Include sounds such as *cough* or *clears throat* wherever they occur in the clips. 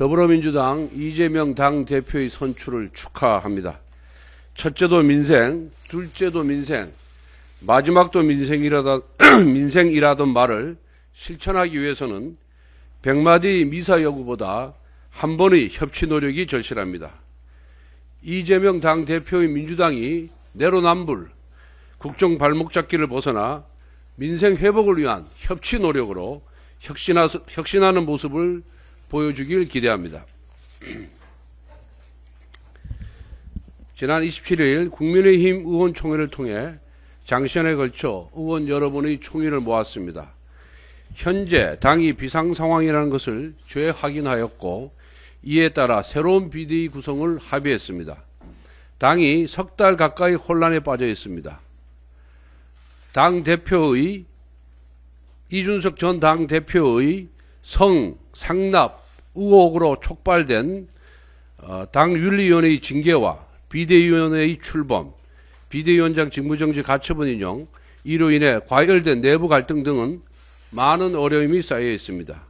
더불어민주당 이재명 당 대표의 선출을 축하합니다. 첫째도 민생, 둘째도 민생, 마지막도 민생이라다, *clears throat* 민생이라던 말을 실천하기 위해서는 백마디 미사 여구보다 한 번의 협치 노력이 절실합니다. 이재명 당 대표의 민주당이 내로남불, 국정 발목 잡기를 벗어나 민생 회복을 위한 협치 노력으로 혁신하, 혁신하는 모습을 보여주길 기대합니다. 지난 27일 국민의힘 의원총회를 통해 장시간에 걸쳐 의원 여러분의 총의를 모았습니다. 현재 당이 비상 상황이라는 것을 재확인하였고 이에 따라 새로운 비대위 구성을 합의했습니다. 당이 석 달 가까이 혼란에 빠져 있습니다. 당 대표의 이준석 전 당 대표의 성 상납 의혹으로 촉발된 어, 당 윤리위원회의 징계와 비대위원회의 출범, 비대위원장 직무정지 가처분 인용, 이로 인해 과열된 내부 갈등 등은 많은 어려움이 쌓여 있습니다.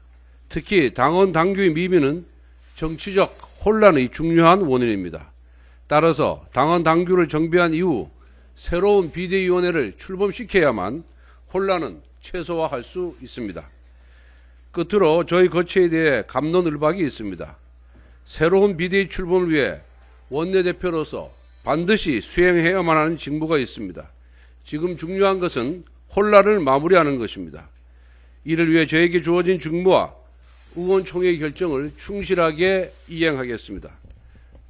특히 당원 당규의 미비는 정치적 혼란의 중요한 원인입니다. 따라서 당원 당규를 정비한 이후 새로운 비대위원회를 출범시켜야만 혼란은 최소화할 수 있습니다. 끝으로 저희 거치에 대해 감론을박이 있습니다. 새로운 비대위 출범을 위해 원내대표로서 반드시 수행해야만 하는 직무가 있습니다. 지금 중요한 것은 혼란을 마무리하는 것입니다. 이를 위해 저에게 주어진 직무와 의원총회의 결정을 충실하게 이행하겠습니다.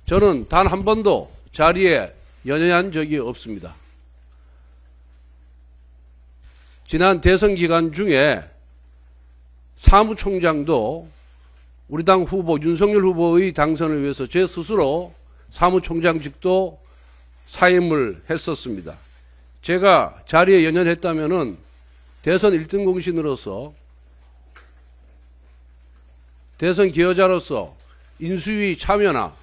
저는 단 한 번도 자리에 연연한 적이 없습니다. 지난 대선 기간 중에 사무총장도 우리 당 후보 윤석열 후보의 당선을 위해서 제 스스로 사무총장직도 사임을 했었습니다. 제가 자리에 연연했다면은 대선 1등 공신으로서 대선 기여자로서 인수위 참여나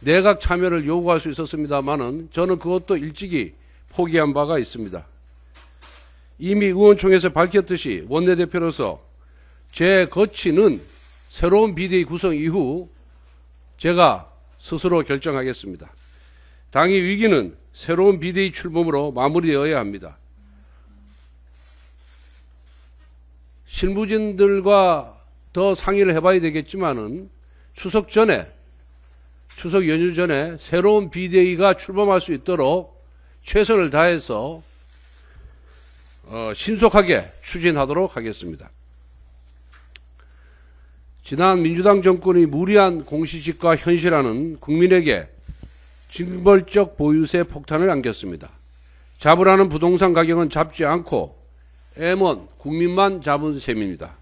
내각 참여를 요구할 수 있었습니다만은 저는 그것도 일찍이 포기한 바가 있습니다. 이미 의원총회에서 밝혔듯이 원내대표로서 제 거치는 새로운 비대위 구성 이후 제가 스스로 결정하겠습니다. 당의 위기는 새로운 비대위 출범으로 마무리되어야 합니다. 실무진들과 더 상의를 해봐야 되겠지만은 추석 전에 추석 연휴 전에 새로운 비대위가 출범할 수 있도록 최선을 다해서 어, 신속하게 추진하도록 하겠습니다. 지난 민주당 정권이 무리한 공시지가 현실화는 국민에게 징벌적 보유세 폭탄을 안겼습니다. 잡으라는 부동산 가격은 잡지 않고 M1 국민만 잡은 셈입니다.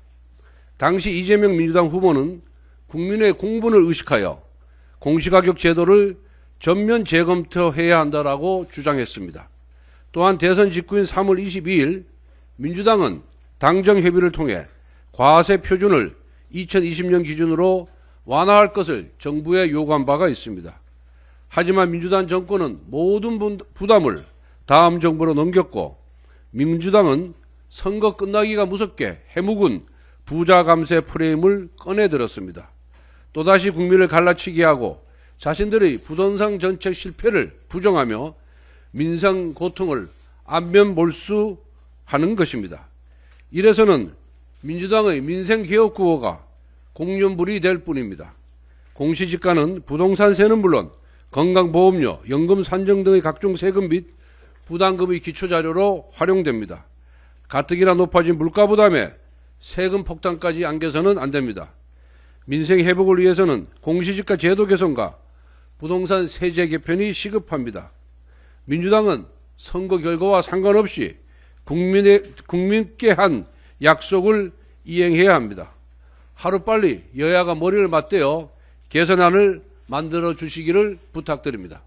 당시 이재명 민주당 후보는 국민의 공분을 의식하여 공시가격 제도를 전면 재검토해야 한다라고 주장했습니다. 또한 대선 직후인 3월 22일 민주당은 당정 협의를 통해 과세 표준을 2020년 기준으로 완화할 것을 정부에 요구한 바가 있습니다. 하지만 민주당 정권은 모든 부담을 다음 정부로 넘겼고 민주당은 선거 끝나기가 무섭게 해묵은 부자 감세 프레임을 꺼내들었습니다. 또다시 국민을 갈라치게 하고 자신들의 부동산 정책 실패를 부정하며 민생 고통을 안면 몰수 하는 것입니다. 이래서는 민주당의 민생개혁 구호가 공연불이 될 뿐입니다. 공시지가는 부동산세는 물론 건강보험료, 연금 산정 등의 각종 세금 및 부담금의 기초자료로 활용됩니다. 가뜩이나 높아진 물가 부담에 세금 폭탄까지 안겨서는 안 됩니다. 민생 회복을 위해서는 공시지가 제도 개선과 부동산 세제 개편이 시급합니다. 민주당은 선거 결과와 상관없이 국민의, 국민께 한 약속을 이행해야 합니다. 하루빨리 여야가 머리를 맞대어 개선안을 만들어 주시기를 부탁드립니다.